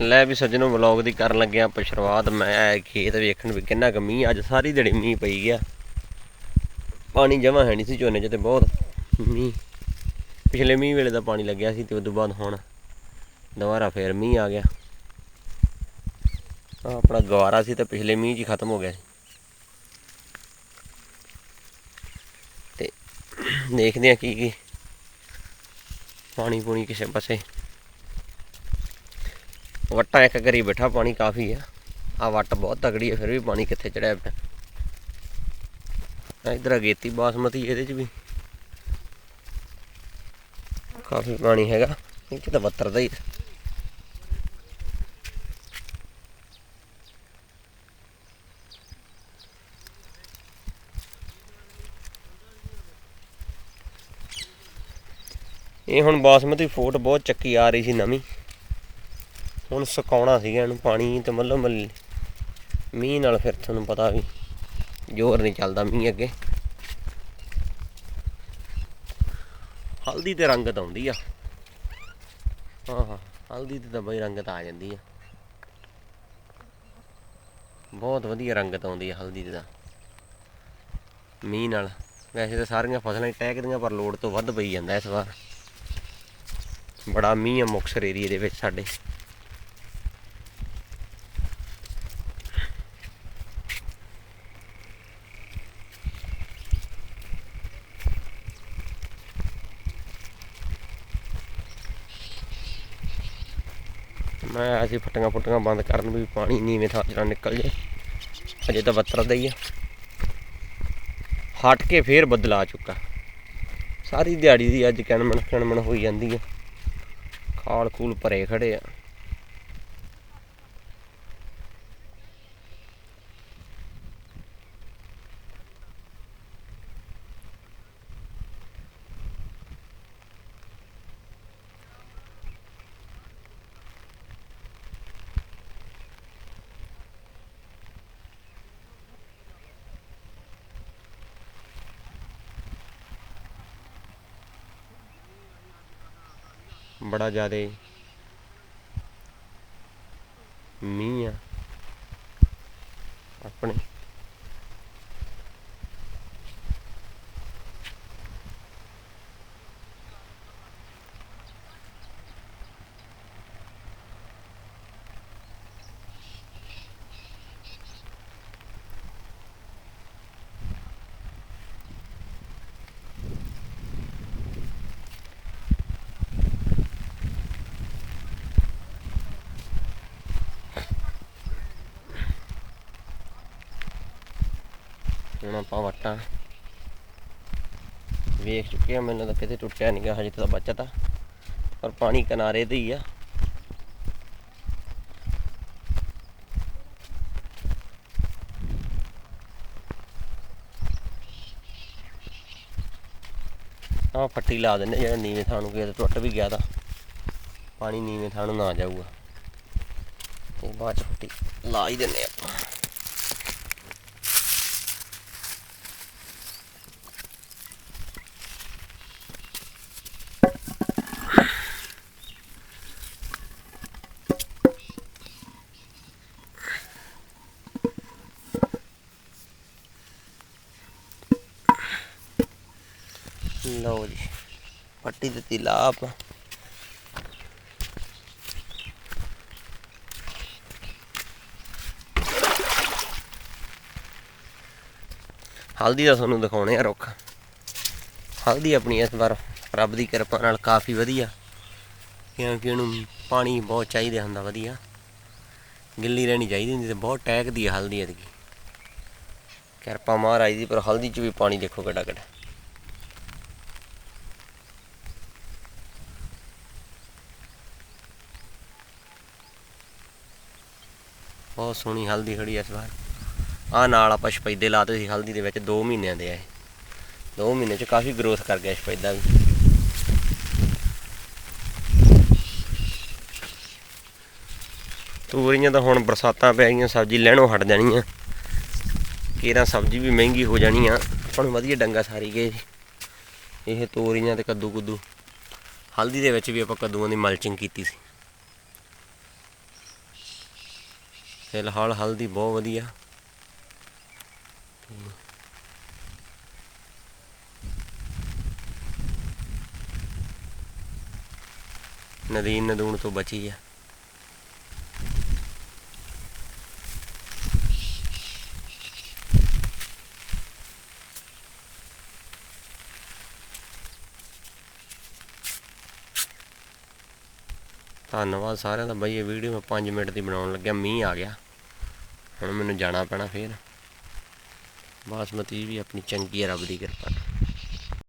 ਲੈ ਵੀ ਸੱਜਣੋ ਵਲੌਗ ਦੀ ਕਰਨ ਲੱਗਿਆ ਆਪਾਂ ਸ਼ੁਰੂਆਤ। ਮੈਂ ਆਇਆ ਖੇਤ ਵੇਖਣ ਵੀ ਕਿੰਨਾ ਕੁ ਮੀਂਹ, ਅੱਜ ਸਾਰੀ ਦਿਹਾੜੀ ਮੀਂਹ ਪਈ ਗਿਆ। ਪਾਣੀ ਜਮਾ ਹੈ ਨਹੀਂ ਸੀ ਝੋਨੇ 'ਚ ਤੇ ਬਹੁਤ ਮੀਂਹ। ਪਿਛਲੇ ਮੀਂਹ ਵੇਲੇ ਦਾ ਪਾਣੀ ਲੱਗਿਆ ਸੀ ਤੇ ਤੋਂ ਬਾਅਦ ਹੁਣ ਦੁਬਾਰਾ ਫੇਰ ਮੀਂਹ ਆ ਗਿਆ। ਆਹ ਆਪਣਾ ਗਵਾਰਾ ਸੀ ਤੇ ਪਿਛਲੇ ਮੀਂਹ 'ਚ ਹੀ ਖਤਮ ਹੋ ਗਿਆ ਸੀ। ਤੇ ਦੇਖਦੇ ਆ ਕੀ ਕੀ ਪਾਣੀ ਪੂਣੀ ਕਿਸੇ ਪਾਸੇ ਵੱਟਾ ਇੱਕ ਕਰੀ ਬੈਠਾ, ਪਾਣੀ ਕਾਫੀ ਆ। ਆ ਵੱਟ ਬਹੁਤ ਤਗੜੀ ਹੈ ਫਿਰ ਵੀ ਪਾਣੀ ਕਿੱਥੇ ਚੜਿਆ ਪਿਆ ਆ ਇਧਰ ਅਗੇਤੀ ਬਾਸਮਤੀ, ਇਹਦੇ ਚ ਵੀ। ਕਾਫੀ ਪਾਣੀ ਹੈਗਾ, ਇਹ ਤਾਂ ਬੱਤਰ ਦਾ ਹੀ ਇਹ ਹੁਣ ਬਾਸਮਤੀ ਫੋਟ ਬਹੁਤ ਚੱਕੀ ਆ ਰਹੀ ਸੀ ਨਵੀਂ। ਹੁਣ ਸੁਕਾਉਣਾ ਸੀਗਾ ਇਹਨੂੰ ਪਾਣੀ ਤੇ ਮੱਲੋ ਮੱਲੀ। ਮੀਂਹ ਨਾਲ ਫਿਰ ਤੁਹਾਨੂੰ ਪਤਾ ਵੀ ਜ਼ੋਰ ਨਹੀਂ ਚੱਲਦਾ ਮੀਂਹ ਅੱਗੇ। ਹਲਦੀ ਤੇ ਰੰਗਤ ਆਉਂਦੀ ਆ। ਹਾਂ ਹਾਂ, ਹਲਦੀ ਤੇ ਤਾਂ ਬਈ ਰੰਗਤ ਆ ਜਾਂਦੀ ਆ। ਬਹੁਤ ਵਧੀਆ ਰੰਗਤ ਆਉਂਦੀ ਆ ਹਲਦੀ ਦੀ ਤਾਂ। ਮੀਂਹ ਨਾਲ। ਵੈਸੇ ਤਾਂ ਸਾਰੀਆਂ ਫਸਲਾਂ ਹੀ ਟਹਿਕਦੀਆਂ, ਪਰ ਲੋੜ ਤੋਂ ਵੱਧ ਪਈ ਜਾਂਦਾ ਇਸ ਵਾਰ। ਬੜਾ ਮੀਂਹ ਆ ਮੁਕਸਰ ਏਰੀਏ ਦੇ ਵਿੱਚ ਸਾਡੇ। ਮੈਂ ਆਇਆ ਸੀ ਫਟੀਆਂ ਫੁੱਟੀਆਂ ਬੰਦ ਕਰਨ ਵੀ ਪਾਣੀ ਨੀਵੇਂ ਥਾਂ ਜਿਹੜਾ ਨਿਕਲ ਜੇ ਅਜੇ ਤਾਂ ਬੱਤਰ ਦਾ ਹੀ ਆ। ਹਟ ਕੇ ਫੇਰ ਬੱਦਲ ਆ ਚੁੱਕਾ। ਸਾਰੀ ਦਿਹਾੜੀ ਦੀ ਅੱਜ ਕਣਮਣ ਕਣਮਣ ਹੋਈ ਜਾਂਦੀ ਆ। ਖਾਲ ਖੂਲ ਭਰੇ ਖੜੇ ਆ। ਬੜਾ ਜ਼ਿਆਦੇ ਮੀਂਹ ਆ। ਆਪਣੇ ਹੁਣ ਆਪਾਂ ਵਟਾਂ। ਵੇਖ ਚੁੱਕੇ ਆ, ਮੈਨੂੰ ਤਾਂ ਕਿਤੇ ਟੁੱਟਿਆ ਨਹੀਂ ਗਿਆ ਹਜੇ ਤਾਂ ਬਚਤ ਆ। ਪਰ ਪਾਣੀ ਕਿਨਾਰੇ ਤੇ ਹੀ ਆ। ਆ ਫੱਟੀ ਲਾ ਦਿੰਦੇ ਜਿਹੜਾ ਨੀਵੇਂ ਥਾਂ ਨੂੰ ਕਿਤੇ ਟੁੱਟ ਵੀ ਗਿਆ ਤਾਂ। ਪਾਣੀ ਨੀਵੇਂ ਥਾਂ ਨੂੰ ਨਾ ਜਾਊਗਾ। ਤੇ ਬਾਅਦ ਚ ਫੱਟੀ ਲਾ ਹੀ ਦਿੰਦੇ ਆਪਾਂ। ਲਓ ਜੀ, ਪੱਟੀ ਦਿੱਤੀ ਲਾ ਆਪਾਂ। ਹਲਦੀ ਦਾ ਤੁਹਾਨੂੰ ਦਿਖਾਉਣੇ ਆ ਰੁੱਖ। ਹਲਦੀ ਆਪਣੀ ਇਸ ਵਾਰ ਰੱਬ ਦੀ ਕਿਰਪਾ ਨਾਲ ਕਾਫੀ ਵਧੀਆ, ਕਿਉਂਕਿ ਉਹਨੂੰ ਪਾਣੀ ਬਹੁਤ ਚਾਹੀਦਾ ਹੁੰਦਾ ਵਧੀਆ। ਗਿੱਲੀ ਰਹਿਣੀ ਚਾਹੀਦੀ ਹੁੰਦੀ ਤੇ ਬਹੁਤ ਟਹਿਕਦੀ ਹੈ ਹਲਦੀ ਇਹਦੀ ਕਿਰਪਾ ਮਹਾਰਾਜ ਦੀ, ਪਰ ਹਲਦੀ ਚ ਵੀ ਪਾਣੀ ਦੇਖੋ ਕਿੱਡਾ ਕਿੱਡਾ ਬਹੁਤ ਸੋਹਣੀ ਹਲਦੀ ਖੜੀ ਇਸ ਵਾਰ। ਆ ਨਾਲ ਆਪਾਂ ਸਪੈਦੇ ਲਾਤੇ ਸੀ ਹਲਦੀ ਦੇ ਵਿੱਚ 2 ਮਹੀਨਿਆਂ ਦੇ ਆ 2 ਮਹੀਨੇ ਚ ਕਾਫੀ ਗਰੋਥ ਕਰ ਗਿਆ ਸਪੈਦਾ ਵੀ। ਤੂਰੀਆਂ ਤਾਂ ਹੁਣ ਬਰਸਾਤਾਂ ਪੈ ਗਈਆਂ, ਸਬਜ਼ੀ ਲੈਣੋਂ ਹਟ ਜਾਣੀਆਂ। ਕੇਰਾਂ ਸਬਜ਼ੀ ਵੀ ਮਹਿੰਗੀ ਹੋ ਜਾਣੀ ਆ ਆਪਾਂ ਨੂੰ ਵਧੀਆ ਡੰਗਾ ਸਾਰੀ ਗਏ ਇਹ ਤੋਰੀਆਂ ਤੇ ਕੱਦੂ ਕੁੱਦੂ ਹਲਦੀ ਦੇ ਵਿੱਚ ਵੀ ਆਪਾਂ ਕੱਦੂਆਂ ਦੀ ਮਲਚਿੰਗ ਕੀਤੀ ਸੀ। ਫਿਲਹਾਲ ਹਲਦੀ ਬਹੁਤ ਵਧੀਆ। ਨਦੀਨ ਨਦੂਣ ਤੋਂ ਬਚੀ ਆ। ਧੰਨਵਾਦ ਸਾਰਿਆਂ ਦਾ ਬਾਈ, ਇਹ ਵੀਡੀਓ ਮੈਂ 5 ਮਿੰਟ ਦੀ ਬਣਾਉਣ ਲੱਗਿਆ, ਮੀਂਹ ਆ ਗਿਆ। ਹੁਣ ਮੈਨੂੰ ਜਾਣਾ ਪੈਣਾ ਫੇਰ। ਬਾਸਮਤੀ ਵੀ ਆਪਣੀ ਚੰਗੀ ਹੈ, ਰੱਬ ਦੀ ਕਿਰਪਾ ਨਾਲ।